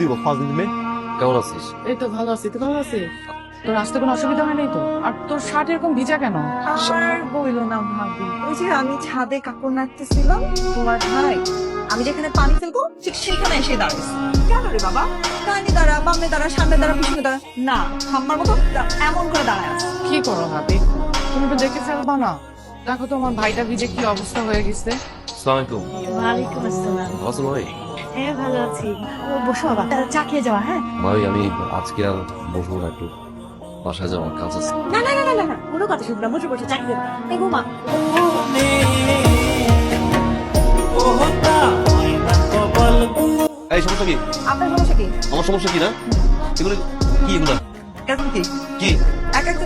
দিব ফার্স্ট দিন মেয়ে কেমন আছিস? এই তো ভালো আছি তুই ভালো আছিস? তোর আসতে কোনো অসুবিধা হয় নাই তো? আর তোর শার্ট এরকম ভিজা কেন? আর বইলো না ভাবি। ওই যে আমি ছাদে কাপড় নাড়তেছিলাম তোমার ভাই আমি যেখানে পানি ফেলব ঠিক সেখানে এসে দাঁড়িয়েছে কেন রে বাবা? দাঁড়া বামে দাঁড়া সামনে দাঁড়া পিছনে দাঁড়া না হাম্মার মতো এমন করে দাঁড়ায় আছে। কি করো ভাবি? তুমি তো দেখে ফেলবা না। দেখো তো আমার ভাইটা ভিজে কি অবস্থা হয়ে গেছে। আসসালামু আলাইকুম। ওয়ালাইকুম আসসালাম। ভালো ভাই? হ্যাঁ ভালো আছি। ও বসো বাবা। চা খেয়ে যাওয়া হ্যাঁ? ভাই আমি আজকে আর বসবো না একটু। বাসায় যাওয়ার কাজ আছে। না না না না, কোনো কথা শুনব না বসে বসে চা খেয়ে এই ঘুমা এই সমস্যা কি? আপনার সমস্যা কি? আমার সমস্যা কি না? এগুলো কি এগুলো? কি? কি? এক একটা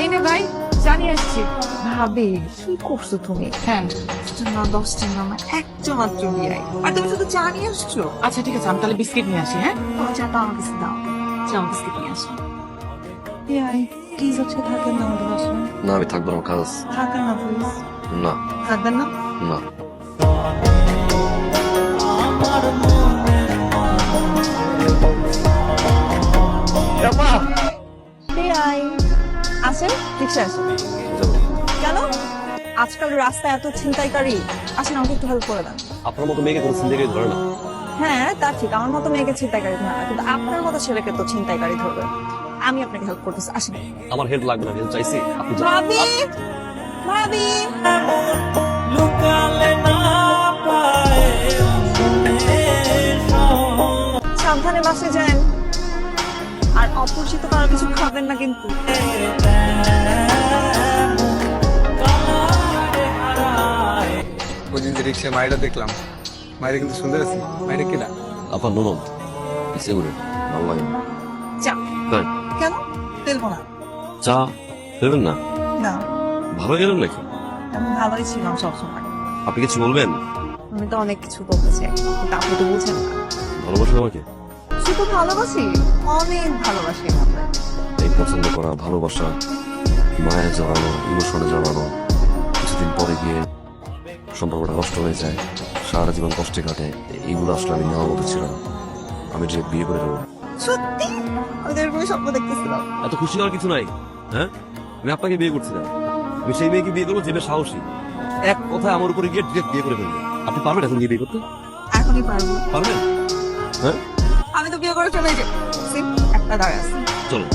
এই নে ভাই। জানিয়ে আসছি। ভাবি কি করছ তুমি? হ্যাঁ না দশটা না আমার একটা মাত্র বিয়াই আর তুমি শুধু চা নিয়ে আসছো? আচ্ছা ঠিক আছে আমি তাহলে বিস্কিট নিয়ে আসি হ্যাঁ? তোমার চাটা আমার কাছে দাও। চা আমার বিস্কিট নিয়ে আসো। বিয়াই প্লিজ হচ্ছে থাকেন না আমাদের বাসায়। না আমি থাকব না কাজ থাকেন না প্লিজ না। থাকবেন না? না। রিক্সা আসেন কেন? আজকাল রাস্তায় এত ছিনতাইকারী আসেন আমাকে একটু হেল্প করে দেন। আপনার মতো মেয়েকে কোনো সিন্দিকে ধরে না। হ্যাঁ তা ঠিক আমার মতো মেয়েকে ছিনতাইকারী ধরে না কিন্তু আপনার মতো ছেলেকে তো ছিনতাইকারী ধরবে। আমি আপনাকে হেল্প করতেছি আসেন। আমার হেল্প লাগবে না হেল্প চাইছি। আপনি। ভাবি! ভাবি! সাবধানে বাসে যান। আর অপরিচিত কারও কিছু খাবেন না কিন্তু। দিন মায়েরা দেখলাম। মায়েরা কিন্তু সুন্দর আছে। মায়েরা কিনা আপনার ননদ ইচ্ছে করে। ভালো লাগে না। চা। তাই? কেন? তেলবো না। চা? দেবেন না? না। ভালো গেলেন নাকি? আমি ভালোই ছিলাম সবসময়। আপনি কিছু বলবেন? আমি তো অনেক কিছু বলতে চাই। কিন্তু আপনি তো বুঝেন না। ভালোবাসেন আমাকে? শুধু ভালোবাসি। অনেক ভালোবাসি আপনাকে এই পছন্দ করা ভালোবাসা মায়া জড়ানো ইমোশনে জড়ানো কিছুদিন পরে গিয়ে সম্পর্কটা নষ্ট হয়ে যায়। সারা জীবন কষ্টে কাটে। এইগুলো আসলে আমি নেওয়ার মতো ছিল না আমি যে বিয়ে করে দেবো সত্যি? আমি তো এরকমই স্বপ্ন দেখতেছিলাম। এত খুশি হওয়ার কিছু নাই হ্যাঁ? আমি আপনাকে বিয়ে করছিলাম। আমি সেই মেয়েকে বিয়ে করব যে মেয়ে সাহসী। এক কথা আমার উপরে গিয়ে ডিরেক্ট বিয়ে করে ফেলবে। আপনি পারবেন এখন গিয়ে বিয়ে করতে? এখনই পারব। পারবেন? হ্যাঁ? আমি তো বিয়ে করে চলে যাই একটা দাঁড়ায় আছে। চলো।